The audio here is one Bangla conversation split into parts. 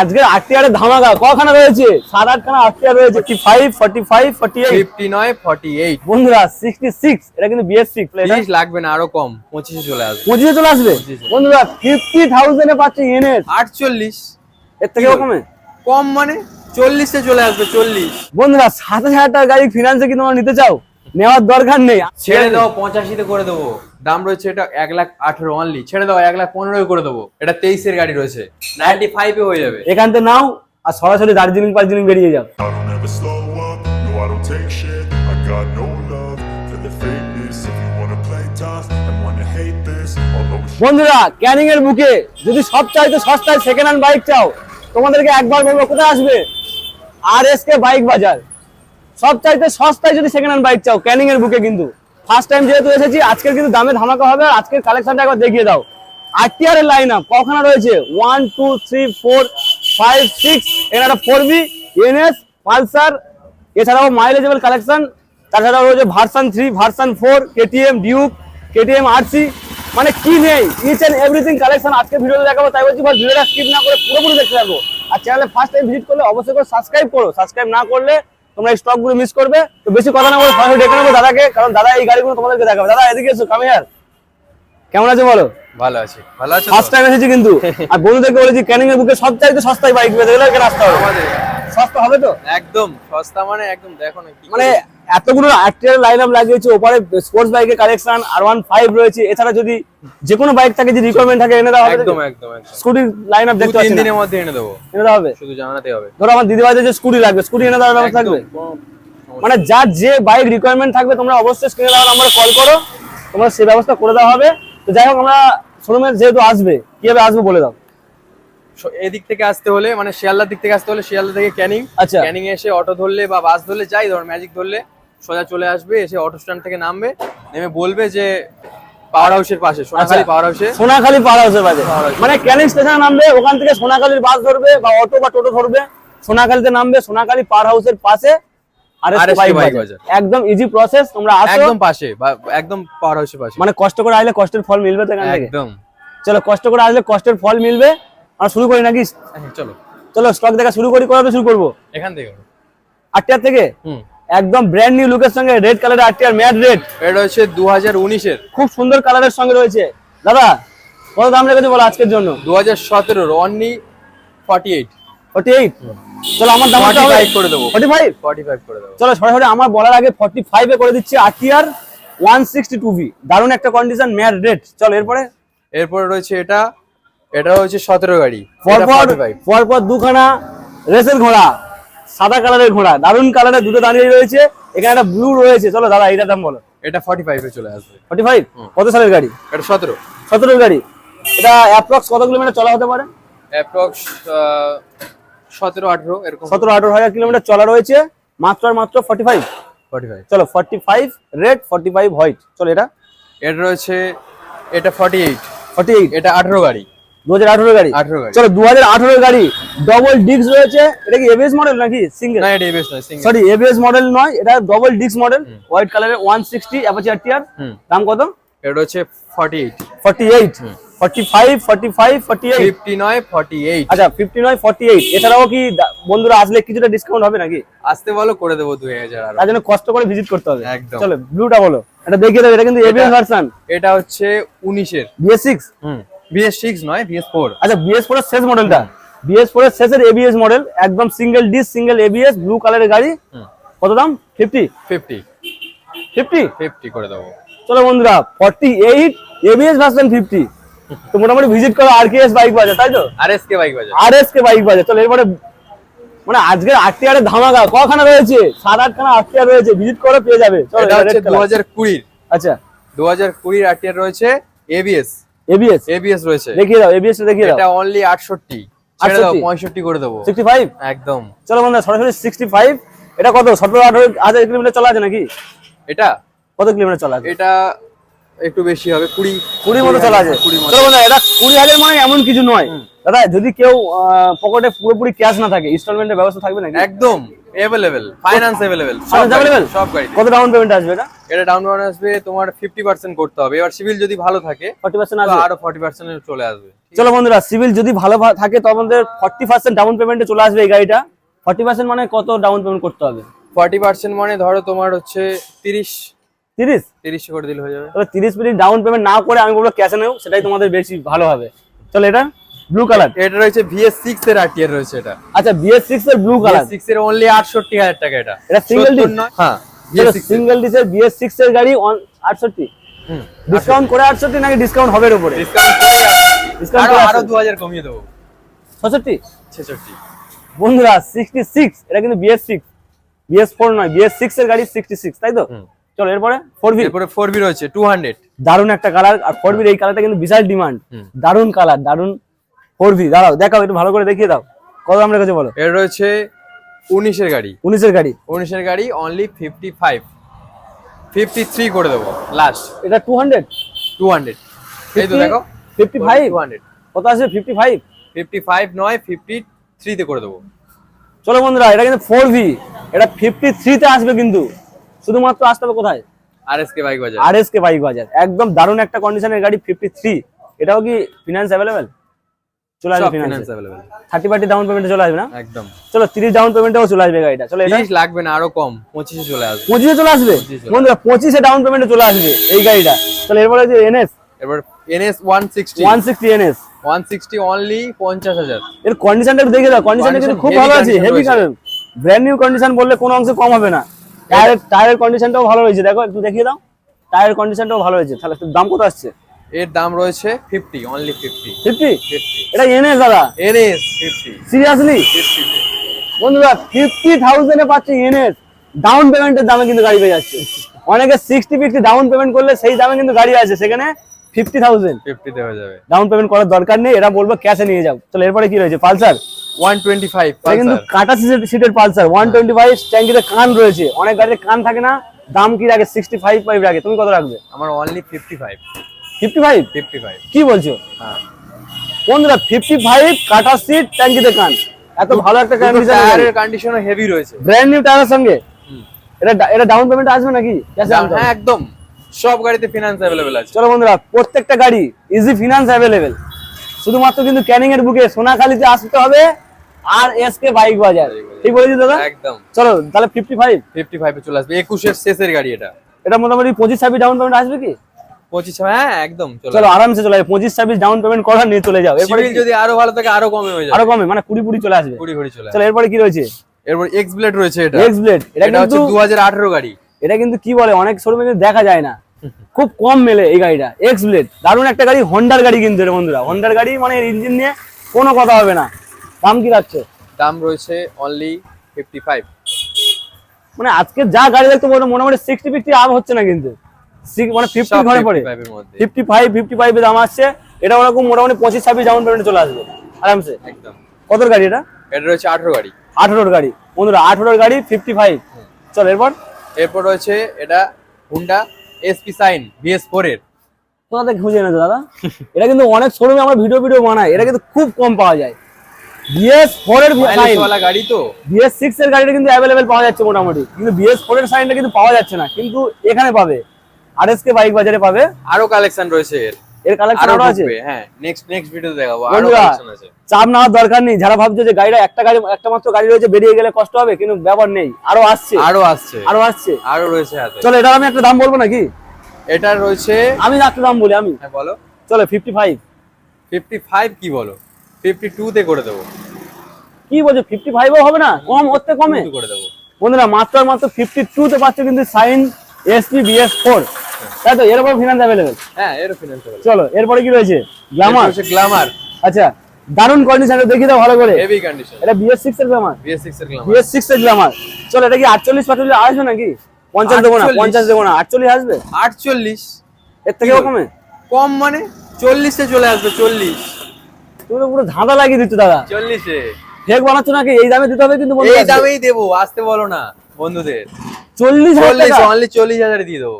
আজকের আটটিয়ারের ধামাকা কখানা রয়েছে? সাত আটখানা আটটিয়ার রয়েছে forty five forty five forty eight fifty নয় ফর্টি এইট বন্ধুরা সিক্সটি সিক্স এটা কিন্তু বিএস সিক্স তিরিশ লাগবে না আরও কম পঁচিশে চলে আসবে। পঁচিশে চলে আসবে? বন্ধুরা ফিফটি থাউজেন্ডে পাচ্ছে এনএস আটচল্লিশ। এর থেকে কমে? কম মানে চল্লিশে চলে আসবে চল্লিশ। বন্ধুরা সাত হাজার টাকার গাড়ি ফিনান্সে কি তোমরা নিতে চাও? নেওয়ার দরকার নেই। ছেড়ে দাও পঁচাশিতে করে দেবো। দাম রয়েছে এটা এক লাখ আঠেরো অনলি ছেড়ে দাও এক লাখ পনেরোই করে দেবো। এটা তেইশের গাড়ি রয়েছে। নাইনটি ফাইভে হয়ে যাবে। এখান থেকে নাও আর সরাসরি দার্জিলিং ফার্জিলিং বেরিয়ে যাও। বন্ধুরা ক্যানিং এর বুকে যদি সব চাইতে সস্তায় সেকেন্ড হ্যান্ড বাইক চাও তোমাদেরকে একবার বলব কোথায় আসবে? আর এস কে বাইক বাজার সব চাইতে সস্তায় যদি সেকেন্ড হ্যান্ড বাইক চাও ক্যানিং এর বুকে কিন্তু। ফার্স্ট টাইম যেহেতু এসেছি, আজকের কিন্তু দামে ধামাকা হবে, আর আজকের কালেকশনটা একবার দেখিয়ে দাও। আরটিআর এর লাইন আপ কখানা রয়েছে? One two three four five six এখানে একটা ফোর বি এনএস পালসার, এছাড়াও মাইলেজেবল কালেকশন তাছাড়াও রয়েছে version three version four KTM Duke KTM RC মানে কি নেই? ইচ এন্ড এভরিথিং কালেকশন আজকে ভিডিওতে দেখাবো, তাই বলছি ভাই ভিডিওটা স্কিপ না করে পুরোপুরি দেখতে থাকো। আর চ্যানেলে ফার্স্ট টাইম ভিজিট করলে অবশ্যই করে সাবস্ক্রাইব করো। সাবস্ক্রাইব না করলে তোমরা এই স্টকগুলো মিস করবে। তো বেশি কথা না বলে সরাসরি ডেকে নেব দাদাকে কারণ দাদা এই গাড়িগুলো তোমাদেরকে দেখাবে। দাদা এদিকে এসো কামে আর কেমন আছে বলো? ভালো আছে। ভালো আছি ফার্স্ট টাইম এসেছি কিন্তু। আর বন্ধুদেরকে বলেছি ক্যানিং এর বুকে সবচাইতে সস্তায় বাইক পেতে গেলে এখানে আসতে হবে? সস্তা হবে তো? একদম সস্তা মানে একদম দেখো না মানে এতগুলো আটটিয়ার লাইন আপ লাগিয়েছে ওপারে স্পোর্টস বাইকের কালেকশন আর ওয়ান ফাইভ রয়েছে। এছাড়া যদি যে কোনো বাইক থাকে যে রিকোয়ারমেন্ট থাকে এনে দেওয়া হবে। একদম একদম স্কুটির লাইন আপ দেখতে পাচ্ছি দিনের মধ্যে এনে দেবো। এনে দেওয়া হবে? শুধু জানাতে হবে। ধরো আমার দিদি বাড়িতে যে স্কুটি লাগবে স্কুটি এনে দেওয়ার ব্যবস্থা থাকবে? মানে যার যে বাইক রিকোয়ারমেন্ট থাকবে তোমরা অবশ্যই স্ক্রিনে দেওয়া নাম্বারে কল করো। তোমরা সেই ব্যবস্থা করে দেওয়া হবে। তো যাই হোক আমরা শোরুমে যেহেতু আসবে কীভাবে আসবে বলে দাও। এদিক থেকে আসতে হলে মানে শিয়ালদার দিক থেকে আসতে হলে শিয়ালদা থেকে ক্যানিং আচ্ছা। ক্যানিং এসে অটো ধরলে বা বাস ধরলে যাই ধর ম্যাজিক ধরলে সোজা চলে আসবে এসে অটো স্ট্যান্ড থেকে নামবে নেমে বলবে যে পাওয়ার হাউসের পাশে সোনাখালী পাওয়ার হাউসে সোনাখালী পার হাউসের পাওয়ার হাউসে। মানে ক্যানিং স্টেশনে নামবে ওখান থেকে সোনাখালীর বাস ধরবে বা অটো বা টোটো ধরবে সোনাখালীতে নামবে সোনাখালী পার হাউসের পাশে আর। একদম ইজি প্রসেস তোমরা আসো। একদম পাশে বা একদম পাওয়ার হাউসের পাশে। মানে কষ্ট করে আসলে কষ্টের ফল মিলবে তো একদম। চলো কষ্ট করে আসলে কষ্টের ফল মিলবে। আমরা শুরু করি নাকি? হ্যাঁ, চলো। চলো স্টক দেখা শুরু করি করাতে শুরু করব? এখান থেকে। আটটার থেকে? হুম। একদম ব্র্যান্ড নিউ লুকের সঙ্গে রেড কালারের আর ম্যাট রেড এটা হচ্ছে দু হাজার উনিশের। খুব সুন্দর কালারের সঙ্গে রয়েছে। দাদা কত দাম রেখেছে বলো আজকের জন্য? দু হাজার সতেরোর only forty eight forty eight চলো আমার দাম 45 করে দেবো। ফর্টি ফাইভ ফর্টি ফাইভ করে দেবো। চলো সরাসরি আমার বলার আগে করে দিচ্ছি ভি দারুণ একটা কন্ডিশন ম্যাট রেড চলো এরপরে? এরপরে রয়েছে এটা। এটা হচ্ছে গাড়ি। পরপর ফাইভ পরপর দুখানা রেসের ঘোড়া। সাদা কালারের ঘোড়া দারুণ কালারের দুটো দাঁড়িয়ে রয়েছে এখানে একটা ব্লু রয়েছে। চলো দাদা এটার দাম বলো। এটা ফর্টি ফাইভে চলে আসবে। ফর্টি ফাইভ কত সালের গাড়ি? এটা সতেরো। সতেরোর গাড়ি। এটা অ্যাপ্রক্স কত কিলোমিটার চলা হতে পারে? অ্যাপ্রক্স সতেরো আঠেরো এরকম। সতেরো আঠারো হাজার কিলোমিটার চলা রয়েছে। মাত্র আর মাত্র ফর্টি ফাইভ ফর্টি ফাইভ চলো forty five red forty five white চলো এটা। এটা রয়েছে এটা ফর্টি এইট ফর্টি এইট এটা আঠেরো গাড়ি। দু হাজার আঠারো গাড়ি। 18 চলো দু হাজার আঠারো গাড়ি ডবল ডিস্ক রয়েছে। এটা কি এবিএস মডেল নাকি সিঙ্গেল না এটা এবিএস নয় সিঙ্গেল সরি এবিএস মডেল নয় এটা ডবল ডিস্ক মডেল হোয়াইট কালারের ওয়ান সিক্সটি অ্যাপাচি আরটিআর দাম কত? এটা হচ্ছে forty eight forty eight forty five forty five forty eight fifty নয় ফর্টি এইট আচ্ছা ফিফটি নয় ফর্টি এইট এছাড়াও কি বন্ধুরা আসলে কিছুটা ডিসকাউন্ট হবে নাকি? আসতে বলো করে দেবো দুই হাজার আরও। তার জন্য কষ্ট করে ভিজিট করতে হবে। একদম। চলো ব্লুটা বলো। এটা দেখিয়ে দেবে এটা কিন্তু এবিএস ভার্সন এটা হচ্ছে উনিশের। বিএস সিক্স বিএস সিক্স নয় বিএস ফোর আচ্ছা বিএস ফোর এর শেষ মডেলটা বিএস ফোর এর শেষের এবিএস মডেল একদম single disc single ABS blue কালারের গাড়ি। কত দাম? ফিফটি ফিফটি ফিফটি ফিফটি করে দেবো। চলো বন্ধুরা forty eight ABS version fifty তো মোটামুটি ভিজিট করো আর কে এস বাইক বাজার তাই তো? আর এস কে বাইক বাজার আর এস কে বাইক বাজার চলো এরপরে মানে আজকের আটটিয়ারের ধামাকা কখানা রয়েছে? সাত আটখানা আটটিয়ার রয়েছে। ভিজিট করো পেয়ে যাবে। চলো দু হাজার কুড়ির। আচ্ছা। দু হাজার কুড়ির আরটিআর রয়েছে এবিএস এবিএস এবিএস রয়েছে। দেখিয়ে দাও এবিএস দেখিয়ে দাও। এটা অনলি আটষট্টি। ছেড়ে দাও 68 পঁয়ষট্টি করে দেবো। সিক্সটি ফাইভ একদম। চলো বন্ধুরা সরাসরি সিক্সটি ফাইভ এটা কত? সতেরো আঠারো হাজার কিলোমিটার চলা আছে নাকি? এটা? কত কিলোমিটার চলা আছে? এটা একটু বেশি হবে কুড়ি কুড়ির মতো চলে আছে কুড়ি চলো বন্ধুরা এটা কুড়ি হাজার মানে এমন কিছু নয়। দাদা যদি কেউ পকেটে পুরোপুরি ক্যাশ না থাকে ইনস্টলমেন্টের ব্যবস্থা থাকবে না একদম অ্যাভেলেবেল ফাইন্যান্স অ্যাভেলেবেল Finance সব গাড়ি কত ডাউন পেমেন্ট আসবে এটা? এটা ডাউন পেমেন্ট আসবে তোমার ফিফটি পার্সেন্ট করতে হবে। এবার সিভিল যদি ভালো থাকে ফর্টি পার্সেন্ট তো আসবে। আরও ফর্টি পার্সেন্ট চলে আসবে। চলো বন্ধুরা সিভিল যদি ভালো থাকে তো আমাদের ফর্টি পার্সেন্ট ডাউন পেমেন্টে চলে আসবে এই গাড়িটা। ফর্টি পার্সেন্ট মানে কত ডাউন পেমেন্ট করতে হবে? ফর্টি পার্সেন্ট মানে ধরো তোমার হচ্ছে তিরিশ তিরিশ? তিরিশ করে দিলে হয়ে যাবে। তবে তিরিশ মিনিট ডাউন পেমেন্ট না করে আমি বলব ক্যাশে নেও সেটাই তোমাদের বেশি ভালো হবে। চলো এটা ব্লু কালার এটা রয়েছে ভিএস সিক্স এর আরটিআর রয়েছে এটা। আচ্ছা বিএস সিক্স এর ব্লু কালার সিক্স এর অনলি আটষট্টি হাজার টাকা এটা। এটা single 70 disc? নয়। হ্যাঁ। VS6 সিঙ্গেল ডিসের সিক্স এর। গাড়ি আটষট্টি। হুম। ডিসকাউন্ট করে আটষট্টি নাকি ডিসকাউন্ট হবে এর উপরে ডিসকাউন্ট আরও। দু হাজার কমিয়ে দেবো। ছষট্টি? ছেষট্টি। বন্ধুরা সিক্সটি সিক্স এটা কিন্তু বিএস সিক্স বিএস ফোর নয় বিএস সিক্স এর গাড়ি সিক্সটি সিক্স তাই তো? হুম। চলো এরপরে ফোর ভি এরপরে ফোর বি রয়েছে টু হান্ড্রেড দারুণ একটা কালার আর ফোর ভির এই কালারটা কিন্তু বিশাল ডিমান্ড। দারুণ কালার দারুণ ফোর ভি দাঁড়াও দেখাও একটু ভালো করে দেখিয়ে দাও। কত দাম রেখেছে বলো? এর রয়েছে উনিশের গাড়ি। উনিশের গাড়ি। উনিশের গাড়ি only fifty five fifty three করে দেবো লাস্ট এটা টু হান্ড্রেড টু হান্ড্রেড এই তো দেখো। ফিফটি ফাইভ হান্ড্রেড কত আছে ফিফটি ফাইভ ফিফটি ফাইভ নয় ফিফটি থ্রিতে করে দেবো। চলো বন্ধুরা এটা কিন্তু ফোর ভি এটা ফিফটি থ্রিতে আসবে কিন্তু। শুধুমাত্র আসতে হবে কোথায়? আর এস কে বাইক বাজার। আর এস কে বাইক বাজার। একদম দারুণ একটা কন্ডিশনের গাড়ি ফিফটি থ্রি এটাও কি ফিনান্স অ্যাভেলেবেল চলে আসবে ফিনান্স অ্যাভেলেবেল থার্টি পার্টি ডাউন পেমেন্টে চলে আসবে না? একদম। চলো তিরিশ ডাউন পেমেন্টেও চলে আসবে গাড়িটা। চলো এটা তিরিশ লাগবে না আরও কম। পঁচিশে চলে আসবে। পঁচিশে চলে আসবে? 25 বন্ধুরা পঁচিশে ডাউন পেমেন্টে চলে আসবে এই গাড়িটা। চলো এরপরে যে এনএস এবার NS one sixty one sixty NS one sixty only পঞ্চাশ হাজার। এর কন্ডিশনটা একটু দেখে দাও। কন্ডিশনটা কিন্তু খুব ভালো আছে হেভি কারণ ব্র্যান্ড নিউ কন্ডিশন বললে কোনো অংশে কম হবে না। টায়ারের টায়ারের কন্ডিশনটাও ভালো রয়েছে। দেখো একটু দেখিয়ে দাও। টায়ারের কন্ডিশনটাও ভালো রয়েছে। তাহলে দাম কত আসছে? এর দাম রয়েছে fifty only fifty fifty fifty এটা এনএস দাদা? এনএস ফিফটি সিরিয়াসলি ফিফটি বন্ধুরা ফিফটি থাউজেন্ডে পাচ্ছি এনএস ডাউন পেমেন্টের দামে কিন্তু গাড়ি পেয়ে যাচ্ছে। অনেকে সিক্সটি ফিফটি ডাউন পেমেন্ট করলে সেই দামে কিন্তু গাড়ি আছে সেখানে ফিফটি থাউজেন্ড। ফিফটিতে হয়ে যাবে। ডাউন পেমেন্ট করার দরকার নেই এরা বলব ক্যাশে নিয়ে যাও। চলো এরপরে কি রয়েছে? পালসার? ওয়ান টোয়েন্টি ফাইভ কিন্তু কাটা সিটের পালসার। ওয়ান টোয়েন্টি ফাইভ ট্যাঙ্কিতে কান রয়েছে। অনেক গাড়িতে কান থাকে না দাম কি রাখে? সিক্সটি ফাইভ ফাইভ রাখে। তুমি কত রাখবে? আমার only fifty five fifty five? Fifty five কি বলছো? হ্যাঁ। বন্ধুরা ফিফটি ফাইভ কাটা সিট ট্যাঙ্কিতে কান। এত ভালো একটা কন্ডিশন টায়ারের কন্ডিশনও হেভি রয়েছে। ব্র্যান্ড নিউ টায়ারের সঙ্গে? এটা এটা ডাউন পেমেন্ট আসবে নাকি? হ্যাঁ একদম। সব গাড়িতে ফিনান্স অ্যাভেলেবেল আছে। চলো বন্ধুরা প্রত্যেকটা গাড়ি ইজি ফিনান্স অ্যাভেলেবেল শুধুমাত্র কিন্তু ক্যানিং এর বুকে সোনাখালীতে আসতে হবে আর এস কে বাইক বাজার। ঠিক বলেছি দাদা? একদম। চলো তাহলে ফিফটি ফাইভ ফিফটি ফাইভে চলে আসবে। একুশের শেষের গাড়ি এটা। এটা মোটামুটি পঁচিশ ছাব্বিশ ডাউন পেমেন্ট আসবে কি? পঁচিশ হ্যাঁ একদম চলে চলো আরামসে চলে যাবে পঁচিশ ছাব্বিশ ডাউন পেমেন্ট করা নিয়ে চলে যাও। এরপরে যদি আরও ভালো থাকে আরও কমে হয়ে যাবে। আরও কমে মানে কুড়ি কুড়ি চলে আসবে। কুড়ি কুড়ি চলে চলো এরপরে কি রয়েছে? এরপর এক্স ব্লেড রয়েছে এটা। এক্স ব্লেড এটা কিন্তু দু হাজার আঠারো গাড়ি। এটা কিন্তু কি বলে অনেক শোরুমে কিন্তু দেখা যায় না। খুব কম মেলে এই গাড়িটা। এক্স ব্লেড দারুণ একটা গাড়ি হন্ডার গাড়ি কিন্তু এটা বন্ধুরা। হন্ডার গাড়ি মানে ইঞ্জিন নিয়ে কোনো কথা হবে না। দাম কি রাখছে দাম রয়েছে অনলি ফিফটি ফাইভ মানে আজকে যা গাড়ি দেখতে বলতো মোটামুটি সিক্সটি ফিফটি আপ হচ্ছে না কিন্তু। মানে ফিফটি ঘরে পড়ে। 55 এর মধ্যে। ফিফটি ফাইভ ফিফটি ফাইভ দাম আসছে। এটা ওরকম মোটামুটি পঁচিশ ছাব্বিশ ডাউন পেমেন্ট চলে আসবে আরামসে। একদম। কত গাড়ি এটা? এটা রয়েছে আঠারো গাড়ি। আঠারোর গাড়ি। বন্ধুরা আঠারোর গাড়ি ফিফটি ফাইভ চল এরপর? এরপর রয়েছে এটা Honda SP Shine BS four এর। কোথা থেকে খুঁজে এনেছো দাদা? এটা কিন্তু অনেক শোরুমে আমরা ভিডিও ভিডিও বানাই। এটা কিন্তু খুব কম পাওয়া যায়। বিএস ফোর এর ওয়ালা গাড়ি তো। বিএস সিক্স এর গাড়িটা কিন্তু অ্যাভেলেবেল পাওয়া যাচ্ছে মোটামুটি। কিন্তু বিএস ফোর এর সাইনটা কিন্তু পাওয়া যাচ্ছে না। কিন্তু এখানে পাবে। আর এস কে বাইক বাজারে পাবে। আরও কালেকশন রয়েছে এর। এর কালেকশন আরও আছে? হ্যাঁ নেক্সট নেক্সট ভিডিও দেখাবো আরও কালেকশন আছে। চাপ নেওয়ার দরকার নেই যারা ভাবছ যে গাড়িটা একটা গাড়ি একটা মাত্র গাড়ি রয়েছে বেরিয়ে গেলে কষ্ট হবে কিন্তু ব্যাপার নেই আরও আসছে। আরও আসছে। আরও আসছে। আরও রয়েছে হাতে। চলো এটা আমি একটা দাম বলব নাকি? এটা রয়েছে আমি একটা দাম বলি আমি। হ্যাঁ বলো। চলো ফিফটি ফাইভ ফিফটি ফাইভ কি বলো? ফিফটি টু তে করে দেবো। কি বলছো ফিফটি ফাইভও হবে না? কম থেকে কমে? করে দেবো। বন্ধুরা মাত্র মাত্র ফিফটি টু তে পাচ্ছ কিন্তু সাইন এসপি বিএস ফোর তাই তো এরপর ফিনান্স অ্যাভেলেবেল হ্যাঁ এরও ফিনান্স চলো এরপরে কি রয়েছে? গ্ল্যামার আচ্ছা কন্ডিশন দেখি দাও ভালো করে। হেভি কন্ডিশন এটা বিএস সিক্স এর গ্লামার বিএস সিক্স এর গ্ল্যামার বিএস সিক্স এর গ্লামার চলো এটা কি আটচল্লিশ পাঁচচল্লিশ আসবে নাকি? পঞ্চাশ দেবো না 48 পঞ্চাশ দেবো না আটচল্লিশ আসবে? আটচল্লিশ। এর থেকেও কি বল? কমে? কম মানে? চল্লিশে চলে আসবে চল্লিশ। তুমি তো পুরো ধাঁধা লাগিয়ে দিচ্ছ দাদা। চল্লিশে। ফেক বানাচ্ছ নাকি? এই দামে দিতে হবে কিন্তু এই দামেই দেবো আসতে বলো না বন্ধুদের। চল্লিশ হাজার চল্লিশ টাকা। অনলি চল্লিশ হাজারে দিয়ে দেবো।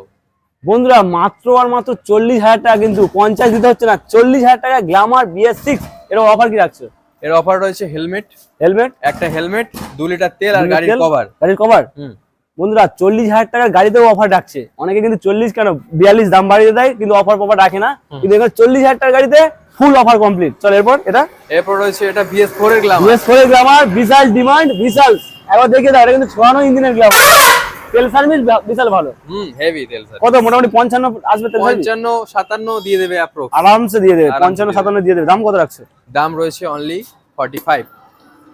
বন্ধুরা মাত্র আর মাত্র চল্লিশ হাজার টাকা কিন্তু পঞ্চাশ দিতে হচ্ছে না চল্লিশ হাজার টাকা গ্লামার বিএস সিক্স এরকম অফার কি রাখছো? এর অফার রয়েছে হেলমেট হেলমেট একটা হেলমেট দু লিটার তেল আর গাড়ির কভার গাড়ির কভার হুম। বন্ধুরা চল্লিশ হাজার টাকার গাড়িতেও অফার ডাকছে অনেকে কিন্তু চল্লিশ কেন বিয়াল্লিশ দাম বাড়িয়ে দেয় কিন্তু অফার ফফার রাখে না। কিন্তু এখানে চল্লিশ হাজার টাকার গাড়িতে ফুল অফার কমপ্লিট চল এরপর এটা? এরপর রয়েছে এটা বিএস ফোর এর গ্লাম বিএস ফোর গ্লামার বিশাল ডিমান্ড বিশাল। একবার দেখে দাও এটা কিন্তু ছড়ানো ইঞ্জিনের গ্লামার তেল সার্ভিস বিশাল ভালো। হুম হেভি তেল স্যার কত? মোটামুটি পঞ্চান্ন আসবে তেল সার্ভিস পঞ্চান্ন সাতান্ন দিয়ে দেবে অ্যাপ্রোক্স আরামসে দিয়ে দেবে আরামসে পঞ্চান্ন দিয়ে সাতান্ন দিয়ে দেবে। দাম কত রাখছে? দাম রয়েছে only forty five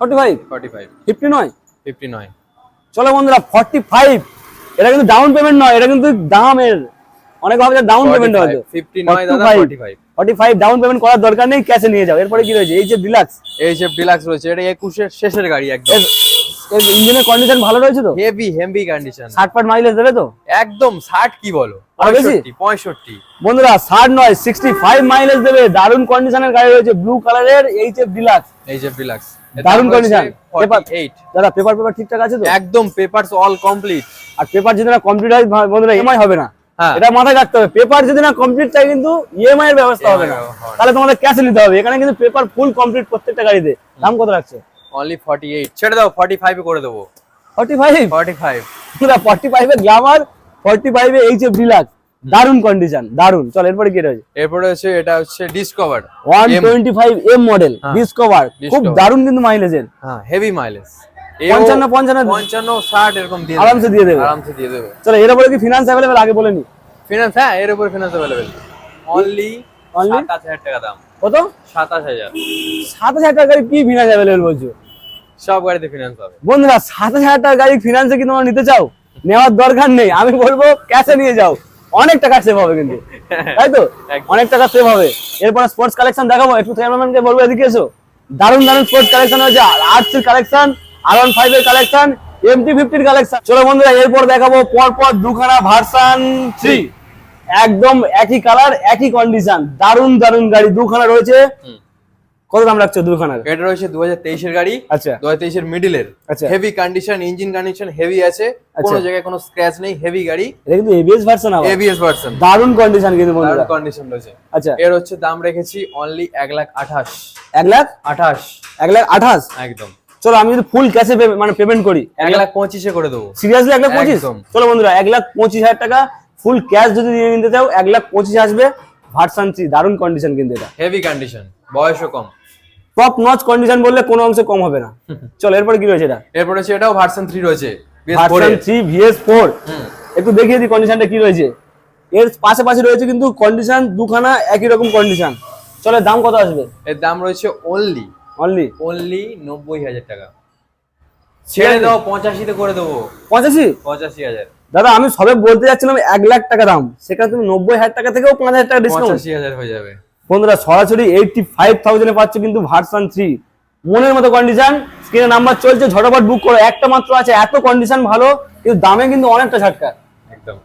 forty five forty five fifty নয়? ফিফটি নয় চলো বন্ধুরা ফর্টি ফাইভ এটা কিন্তু ডাউন পেমেন্ট নয় এটা কিন্তু দামের। অনেক ভাবে ডাউন পেমেন্ট হয়তো। 50 নয় দাদা, 45 ফর্টি ফাইভ ডাউন পেমেন্ট করার দরকার নেই ক্যাশে নিয়ে যাও। এরপরে কি রয়েছে? এই যে ডিলাক্স এই যে ডিলাক্স রয়েছে এটা একুশের শেষের গাড়ি একদম। এর ইঞ্জিনের কন্ডিশন ভালো রয়েছে তো? হেভি হেভি কন্ডিশন ষাট পাট মাইলেজ দেবে তো? একদম ষাট কি বলো? আরও বেশি? পঁয়ষট্টি পঁয়ষট্টি। বন্ধুরা ষাট নয় সিক্সটি ফাইভ মাইলেজ দেবে। দারুণ কন্ডিশনের গাড়ি রয়েছে ব্লু কালারের এইচ এফ ডিলাক্স এই যে ডিলাক্স দারুণ condition। এইট দাদা পেপার পেপার ঠিকঠাক আছে তো? একদম পেপারস অল কমপ্লিট আর পেপার যদি না কমপ্লিট হয় বন্ধুরা ইএমআই হবে না। হ্যাঁ। এটা মাথায় রাখতে হবে। পেপার যদি না কমপ্লিট চাই কিন্তু ইএমআই এর ব্যবস্থা হবে না। হবে না। তাহলে তোমাদের ক্যাশে নিতে হবে। এখানে কিন্তু পেপার ফুল কমপ্লিট প্রত্যেকটা গাড়িতে। দাম কত রাখছে? অনলি ফর্টি এইট ছেড়ে দাও ফর্টি ফাইভ করে দেবো। Forty five forty five forty five এ গ্লামার ফর্টি ফাইভ এ এইচ এফ ডিলাক্স দারুণ কন্ডিশন দারুণ। চল এরপরে কি রয়েছে? এরপরে হচ্ছে এটা হচ্ছে Discover one twenty five M model. Discover খুব। দারুণ কিন্তু মাইলেজের হ্যাঁ হেভি মাইলেজ পঞ্চান্ন, পঞ্চান্ন। পঞ্চান্ন ষাট এরকম দিয়ে আরামসে দিয়ে দেবে। আরামসে দিয়ে দেবে। চলো এর উপরে কি ফিনান্স অ্যাভেলেবেল আগে বলে নি। ফিনান্স হ্যাঁ এর উপর ফিনান্স অ্যাভেলেবেল অনলি Only? সাতাশ টাকা দাম। কত? সাতাশ হাজার। সাত হাজার টাকার কি ফিনান্স অ্যাভেলেবেল বলছো? সব গাড়িতে ফিনান্স হবে। বন্ধুরা সাত হাজার টাকার গাড়ি ফিনান্সে কি তোমরা নিতে চাও? নেওয়ার দরকার নেই আমি বলব ক্যাশে নিয়ে যাও। অনেক টাকা সেভ হবে কিন্তু। তাই তো? অনেক টাকা সেভ হবে। এরপরে স্পোর্টস কালেকশন দেখাবো একটু ক্যামেরাম্যানকে বলব এদিকে এসো। দারুণ দারুণ স্পোর্টস কালেকশন হয়েছে আর্টসের কালেকশন আর ওয়ান ফাইভ এর কালেকশন এমটি ফিফটির কালেকশন চলো বন্ধুরা এরপর দেখাবো পরপর দুখানা ভার্সান থ্রি একদম একই কালার একই কন্ডিশন দারুণ দারুণ গাড়ি দুখানা রয়েছে। কত দাম রাখছো দুখানার? এটা রয়েছে দু হাজার তেইশের গাড়ি আচ্ছা। দু হাজার তেইশের মিডিলের আচ্ছা। Heavy condition engine condition heavy আছে কোনো আচ্ছা। জায়গায় কোনো স্ক্র্যাচ নেই হেভি গাড়ি। এটা কিন্তু এবিএস ভার্সন আবার। এবিএস ভার্সন দারুণ কন্ডিশন কিন্তু বন্ধুরা। কন্ডিশন রয়েছে। আচ্ছা। এর হচ্ছে দাম রেখেছি অনলি এক লাখ আঠাশ। এক লাখ? আঠাশ। এক লাখ আঠাশ? একদম। চলো আমি যদি ফুল ক্যাশে মানে পেমেন্ট করি। এক লাখ পঁচিশে করে দেবো। সিরিয়াসলি এক লাখ পঁচিশ? একদম। চলো বন্ধুরা এক লাখ পঁচিশ হাজার টাকা ফুল ক্যাশ যদি নিয়ে নিতে চাও এক লাখ পঁচিশ আসবে। ভার্সান থ্রি দারুণ কন্ডিশন কিন্তু এটা। হেভি কন্ডিশন বয়সও কম। টপ নচ কন্ডিশন বললে কোনো অংশে কম হবে না। চলো এরপরে কি রয়েছে এটা? এরপরে হচ্ছে এটাও ভার্সন থ্রি রয়েছে ভার্সান থ্রি ভিএস ফোর একটু দেখিয়ে দিই কন্ডিশনটা কি রয়েছে। এর পাশে পাশে রয়েছে কিন্তু কন্ডিশন দুখানা একই রকম কন্ডিশন চলো দাম কত আসবে? এর দাম রয়েছে অনলি অনলি অনলি নব্বই হাজার টাকা। ছেড়ে দাও পঁচাশিতে করে দেবো। পঁচাশি? পঁচাশি হাজার। দাদা আমি সবে বলতে যাচ্ছিলাম এক লাখ টাকা দাম। সেখানে তুমি নব্বই হাজার টাকা থেকেও পাঁচ হাজার টাকা ডিসকাউন্ট পঁচাশি হাজার হয়ে যাবে। বন্ধুরা সরাসরি এইটটি ফাইভ থাউজেন্ডে পাচ্ছ কিন্তু ভার্সন থ্রি মনের মতো কন্ডিশন স্ক্রিনে নাম্বার চলছে ঝটপট বুক করো। একটা মাত্র আছে এত কন্ডিশন ভালো কিন্তু দামে কিন্তু অনেকটা ঝটকা। একদম।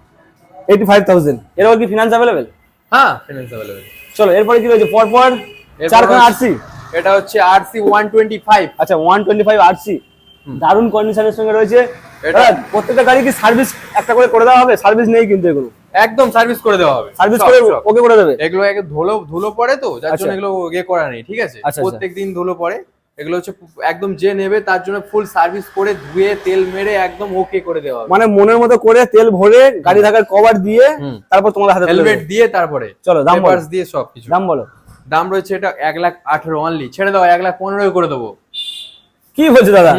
ফাইভ থাউজেন্ড এরপর কি ফিনান্স অ্যাভেলেবেল হ্যাঁ ফিনান্স অ্যাভেলেবেল চলো এরপরে কি রয়েছে? পরপর চারখানা আরসি এটা হচ্ছে আরসি ওয়ান টোয়েন্টি ফাইভ আচ্ছা ওয়ান টোয়েন্টি ফাইভ আরসি দারুণ কন্ডিশনের সঙ্গে রয়েছে। এটা- প্রত্যেকটা গাড়ি কি সার্ভিস একটা করে করে দেওয়া হবে? সার্ভিস নেই কিন্তু এগুলো। একদম সার্ভিস করে দেওয়া হবে। সার্ভিস করে ওকে করে দেবে? এগুলো এক ধুলো ধুলো পড়ে তো যার জন্য আচ্ছা। এগুলো ইয়ে করা নেই ঠিক আছে? আচ্ছা, আচ্ছা। প্রত্যেক দিন ধুলো পড়ে। এগুলো হচ্ছে একদম যে নেবে তার জন্য ফুল সার্ভিস করে ধুয়ে তেল মেরে একদম ওকে করে দেওয়া হবে। মানে মনের মতো করে তেল ভরে গাড়ি থাকার কভার দিয়ে তারপর তোমার হাতে হেলমেট দিয়ে তারপরে। চলো, দাম বলো। দিয়ে সব কিছু। দাম বলো। দাম রয়েছে এটা এক লাখ আঠেরো অনলি ছেড়ে দাও এক লাখ পনেরো করে দেবো। কি বলছো দাদা?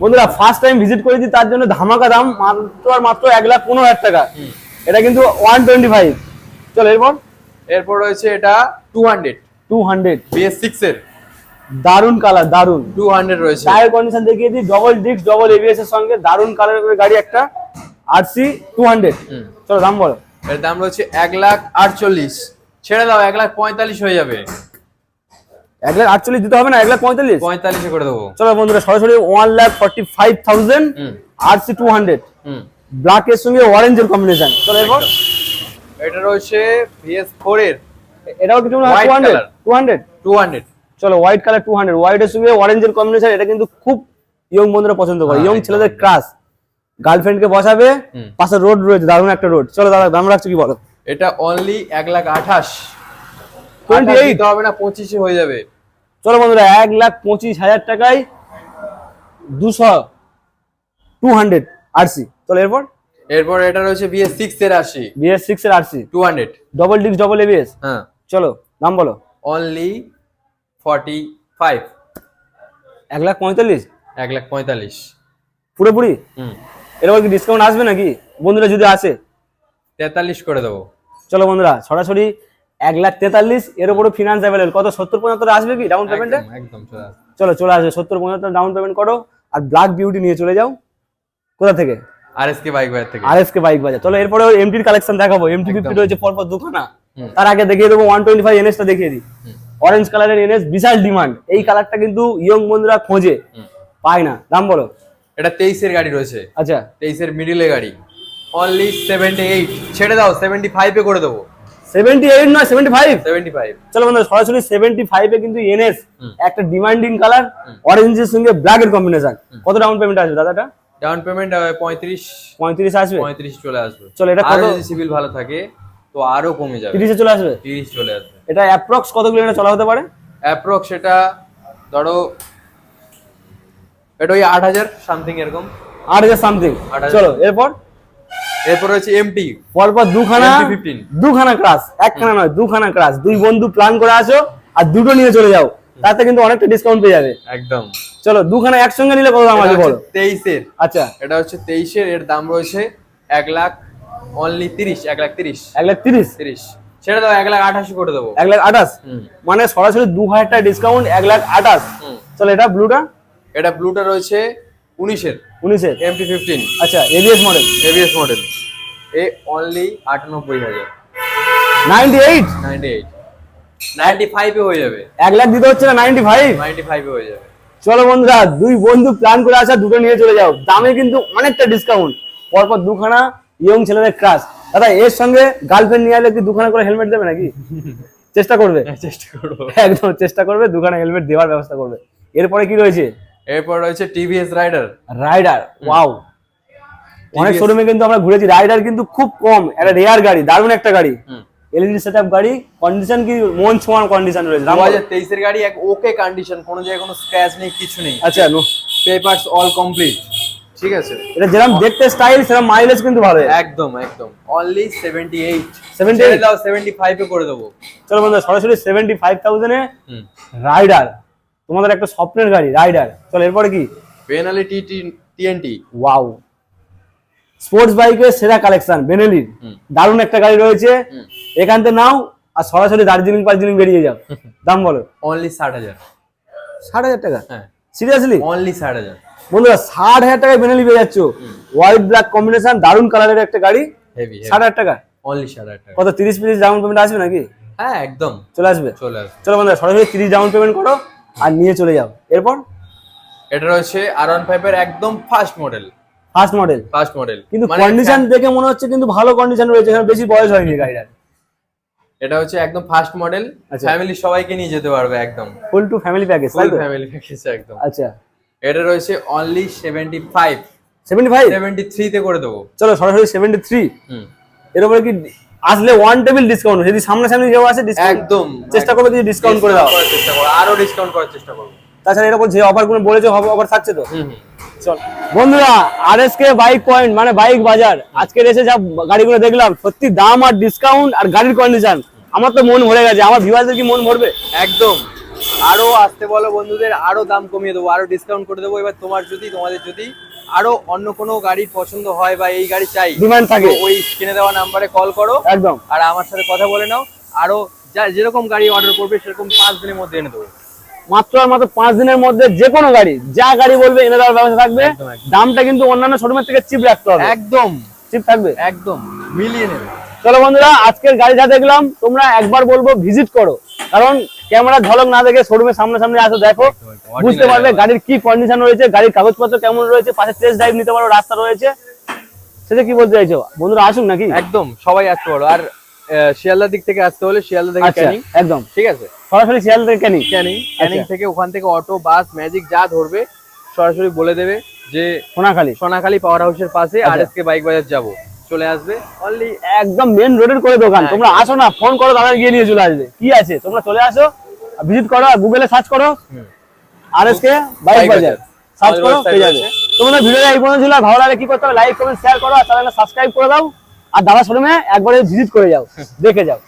বন্ধুরা ফার্স্ট টাইম ভিজিট করেছি তার জন্য ধামাকা দাম মাত্র আর মাত্র এক লাখ পনেরো হাজার টাকা। এটা কিন্তু ওয়ান টোয়েন্টি ফাইভ চলো এরপর? এরপর রয়েছে এটা two hundred two hundred BS six এর। দারুণ কালার দারুণ টু হান্ড্রেড রয়েছে। টায়ার কন্ডিশন দেখিয়ে দিই ডবল ডিস্ক ডবল এবিএস এর সঙ্গে দারুণ কালারের গাড়ি একটা আরসি টু হান্ড্রেড। চলো দাম বলো। এর দাম রয়েছে এক লাখ আটচল্লিশ। ছেড়ে দাও এক লাখ পঁয়তাল্লিশ হয়ে যাবে। এক লাখ আটচল্লিশ দিতে হবে না এক লাখ পঁয়তাল্লিশ। পঁয়তাল্লিশে করে দেবো। চলো বন্ধুরা সরাসরি one lakh forty five thousand hmm RC two hundred hmm. Black এর সঙ্গে অরেঞ্জের কম্বিনেশন চলো এরপর। এটা রয়েছে ভিএস ফোর এর। এটাও টু হান্ড্রেড টু হান্ড্রেড চলো হোয়াইট কালার টু হান্ড্রেড হোয়াইটের সঙ্গে অরেঞ্জের কম্বিনেশন এটা কিন্তু খুব ইয়ং বন্ধুরা পছন্দ করে। হ্যাঁ, ইয়ং ছেলেদের একদম। ক্রাশ গার্লফ্রেন্ডকে বসাবে পাশে রোড রয়েছে দারুণ একটা রোড চলো দাদা দাম রাখছো কি বলো? এটা অনলি এক লাখ আঠাশ। 28 আঠাশ হবে না পঁচিশে হয়ে যাবে। চলো বন্ধুরা এক লাখ পঁচিশ হাজার টাকায় দুশো টু হান্ড্রেড আরসি চলো এরপর? এরপর এটা রয়েছে বিএস সিক্স এর আশি বিএস সিক্স এর RC two hundred double disc double ABS হ্যাঁ। চলো দাম বলো। অনলি ফর্টি ফাইভ এক লাখ পঁয়তাল্লিশ? এক লাখ পঁয়তাল্লিশ। পুরোপুরি? হুম। এরপর কি ডিসকাউন্ট আসবে নাকি? বন্ধুরা যদি আসে। তেতাল্লিশ করে দেবো। চলো বন্ধুরা সরাসরি এক লাখ তেতাল্লিশ এর উপরে ফিনান্স অ্যাভেলেবল কত? সত্তর পঁচাত্তর আসবে কি ডাউন পেমেন্টে একদম, চলো চলে আসবে। সত্তর পঁচাত্তর ডাউন পেমেন্ট করো আর ব্ল্যাক বিউটি নিয়ে চলে যাও। কোথা থেকে? আর এস কে বাইক বাজার থেকে। আর এস কে বাইক বাজার চলো এরপরে এমটির কালেকশন দেখাবো। MT fifty. রয়েছে পরপর দুখানা। তার আগে দেখিয়ে দেবো ওয়ান টোয়েন্টি ফাইভ এনএসটা দেখিয়ে দিই। অরেঞ্জ কালারের এনএস বিশাল ডিমান্ড এই কালারটা কিন্তু ইয়ং বন্ধুরা খোঁজে। পায় না। দাম বলো। এটা তেইশের গাড়ি রয়েছে। আচ্ছা। তেইশের মিডিলে গাড়ি। অনলি সেভেন্টি এইট ছেড়ে দাও সেভেন্টি ফাইভে করে দেবো। সেভেন্টি এইট নয় সেভেন্টি ফাইভ সেভেন্টি ফাইভ চলো বন্ধুরা সরাসরি সেভেন্টি ফাইভে কিন্তু এনএস একটা ডিমান্ডিং কালার অরেঞ্জের সঙ্গে ব্ল্যাক এর কম্বিনেশন কত ডাউন পেমেন্ট আসবে দাদাটা? ডাউন পেমেন্ট পঁয়ত্রিশ পঁয়ত্রিশ আসবে? পঁয়ত্রিশ চলে আসবে। চলো, এটা আরও কত- যদি সিভিল ভালো থাকে তো আরও কমে যাবে। তিরিশে চলে আসবে? তিরিশ চলে আসবে। এটা অ্যাপ্রক্স কত কিলোমিটার চলা হতে পারে? অ্যাপ্রক্স এটা ধরো এটা ওই আট হাজার সামথিং এরকম। আট হাজার সামথিং চলো এরপর? এরপর হচ্ছে এমটি পরপর দুখানা MT-15 দুখানা ক্রাস একখানা নয় দুখানা ক্রাস দুই বন্ধু প্ল্যান করে আসো আর দুটো নিয়ে চলে যাও। তাতে কিন্তু অনেকটা ডিসকাউন্ট পেয়ে যাবে। একদম। চলো দুখানা একসঙ্গে নিলে কত দাম আছে বলো? তেইশের। আচ্ছা। এটা হচ্ছে তেইশের এর দাম রয়েছে এক লাখ অনলি তিরিশ এক লাখ তিরিশ। এক লাখ তিরিশ? তিরিশ। ছেড়ে দাও এক লাখ আঠাশি করে দেবো। এক লাখ আঠাশ? মানে সরাসরি দু হাজার টাকা ডিসকাউন্ট এক লাখ আঠাশ? চলো এটা ব্লুটা এটা ব্লুটা রয়েছে উনিশের। উনিশের? এমটি ফিফটিন আচ্ছা এবিএস মডেল এবিএস মডেল এ অনলি আটানব্বই হাজার। Ninety eight ninety eight ninety ফাইভে হয়ে যাবে। এক লাখ দিতে হচ্ছে না নাইনটি ফাইভ নাইনটি ফাইভে হয়ে যাবে। চলো বন্ধুরা দুই বন্ধু প্ল্যান করে আসা দুটো নিয়ে চলে যাও। দামে কিন্তু অনেকটা ডিসকাউন্ট পরপর দুখানা ইয়ং ছেলেদের ক্রাশ দাদা এর সঙ্গে গার্লফ্রেন্ড নিয়ে এলে কি দুখানা করে হেলমেট দেবে নাকি? চেষ্টা করবে? চেষ্টা করব। একদম চেষ্টা করবে দুখানা হেলমেট দেওয়ার ব্যবস্থা করবে। এরপরে কি রয়েছে? এরপর রয়েছে টিভিএস রাইডার রাইডার ওয়াও অনেক শোরুমে কিন্তু আমরা ঘুরেছি। রাইডার কিন্তু খুব কম একটা রেয়ার গাড়ি দারুণ একটা গাড়ি। এলইডি সেটআপ গাড়ি কন্ডিশন কি? মন ছোঁয়ার কন্ডিশন রয়েছে। দু দাম বলো? হাজার তেইশের গাড়ি এক ওকে কন্ডিশন কোনো জায়গায় কোনো স্ক্র্যাচ নেই কিছু নেই। আচ্ছা নো- পেপারস অল কমপ্লিট ঠিক আছে? এটা যেরকম দেখতে স্টাইল সেরকম মাইলেজ কিন্তু ভালো। একদম একদম। Only seventy eight 78? ছেড়ে দাও সেভেন্টি ফাইভে করে দেবো। চলো বন্ধু সরাসরি সেভেন্টি ফাইভ থাউজেন্ডে রাইডার তোমাদের একটা স্বপ্নের গাড়ি রাইডার চলো এরপরে কি? Benelli T TNT wow sports বাইকের সেরা কালেকশন বেনেলির হুম। দারুণ একটা গাড়ি রয়েছে। এখান থেকে নাও আর সরাসরি দার্জিলিং ফার্জিলিং বেরিয়ে যাও। দাম বলো। অনলি ষাট হাজার। ষাট হাজার টাকা? হ্যাঁ। সিরিয়াসলি অনলি ষাট হাজার। বন্ধুরা ষাট হাজার টাকায় বেনেলি পেয়ে যাচ্ছ। হোয়াইট ব্ল্যাক কম্বিনেশন দারুণ কালারের একটা গাড়ি। হেভি ষাট হাজার টাকা? অনলি ষাট হাজার টাকা। কত তিরিশ পিস ডাউন পেমেন্ট আসবে নাকি? হ্যাঁ একদম। চলে আসবে? চলে আসবে। চলো বন্ধুরা সরাসরি তিরিশ ডাউন পেমেন্ট করো আর নিয়ে চলে যাও। এরপর? এটা রয়েছে আর ওয়ান ফাইভ এর একদম first model first model first model কিন্তু কন্ডিশন দেখে মনে হচ্ছে কিন্তু ভালো কন্ডিশন রয়েছে এখানে বেশি বয়স হয়নি গাড়িটার। এটা হচ্ছে একদম ফার্স্ট মডেল। ফ্যামিলি সবাইকে নিয়ে যেতে পারবে একদম। Full to family package full family package একদম। আচ্ছা। এটা রয়েছে only seventy five seventy five seventy থ্রিতে করে দেবো। চলো সরাসরি সেভেন্টি থ্রি হুম। এর উপরে কি আসলে ওয়ান টেবিল ডিসকাউন্ট যদি সামনাসামনি যাও আসে ডিসকাউন্ট একদম। চেষ্টা করবে যদি ডিসকাউন্ট করে দাও। চেষ্টা করো। আরও ডিসকাউন্ট করার চেষ্টা করব। তাছাড়া এরকম যে অফারগুলো বলেছে অফার থাকছে তো। চল। বন্ধুরা R S K bike point মানে বাইক বাজার। আজকে এসে যা গাড়িগুলো দেখলাম সত্যি দাম আর ডিসকাউন্ট আর গাড়ির কন্ডিশন আমার তো মন ভরে গেছে আমার ভিউয়ারদের কি মন ভরবে? একদম। আরও আসতে বলো বন্ধুদের আরও দাম কমিয়ে দেবো আরও ডিসকাউন্ট করে দেবো। এবার তোমার যদি তোমাদের যদি আরও অন্য কোনো গাড়ি পছন্দ হয় বা এই গাড়ি চাই ডিমান্ড থাকে। ওই কিনে দেওয়া নাম্বারে কল করো। একদম। আর আমার সাথে কথা বলে নাও। আরও যা যেরকম গাড়ি অর্ডার করবে সেরকম পাঁচ দিনের মধ্যে এনে দেবো। মাত্র আর মাত্র পাঁচ দিনের মধ্যে যে কোনো গাড়ি যা গাড়ি বলবে এনে দেওয়ার ব্যবস্থা থাকবে। দামটা কিন্তু অন্যান্য শোরুমের থেকে চিপ রাখতে হবে। একদম। চিপ থাকবে? একদম। মিলিয়ে নেবে। চলো বন্ধুরা আজকের গাড়ি যা দেখলাম তোমরা একবার বলব ভিজিট করো। কারণ ক্যামেরা ঝলক না দেখে শোরুমের সামনে সামনে আসো দেখো। বুঝতে পারবে গাড়ির কি কন্ডিশন রয়েছে গাড়ির কাগজপত্র কেমন রয়েছে পাশে টেস্ট ড্রাইভ নিতে পারো রাস্তা রয়েছে। সেটা কি বলতে চাইছো? বন্ধুরা আসুন নাকি? একদম সবাই আসতে পারো। আর শিয়ালদার দিক থেকে আসতে হলে শিয়ালদা থেকে আচ্ছা ক্যানিং। একদম। ঠিক আছে? সরাসরি শিয়াল থেকে ক্যানিং। ক্যানিং আচ্ছা। থেকে ওখান থেকে অটো বাস ম্যাজিক যা ধরবে সরাসরি বলে দেবে যে সোনাখালী। সোনাখালী পাওয়ার হাউসের পাশে। আর এস কে বাইক বাজার যাব। চলে আসবে। অনলি একদম মেন রোডের করে দোকান। হ্যাঁ, তোমরা আসো না ফোন করো দাদা গিয়ে নিয়ে চলে আসবে। কি আছে? তোমরা চলে আসো ভিজিট করো গুগলে সার্চ করো। আর এস কে বাইক বাজার। সার্চ করো পেয়ে যাবে। তোমাদের ভিডিওটা এই পর্যন্ত ছিল। ভালো লাগলে কি করতে হবে লাইক কমেন্ট শেয়ার করো আর চ্যানেলটা সাবস্ক্রাইব করে দাও। আর দাদা শোরুমে একবারে ভিজিট করে যাও দেখে যাও।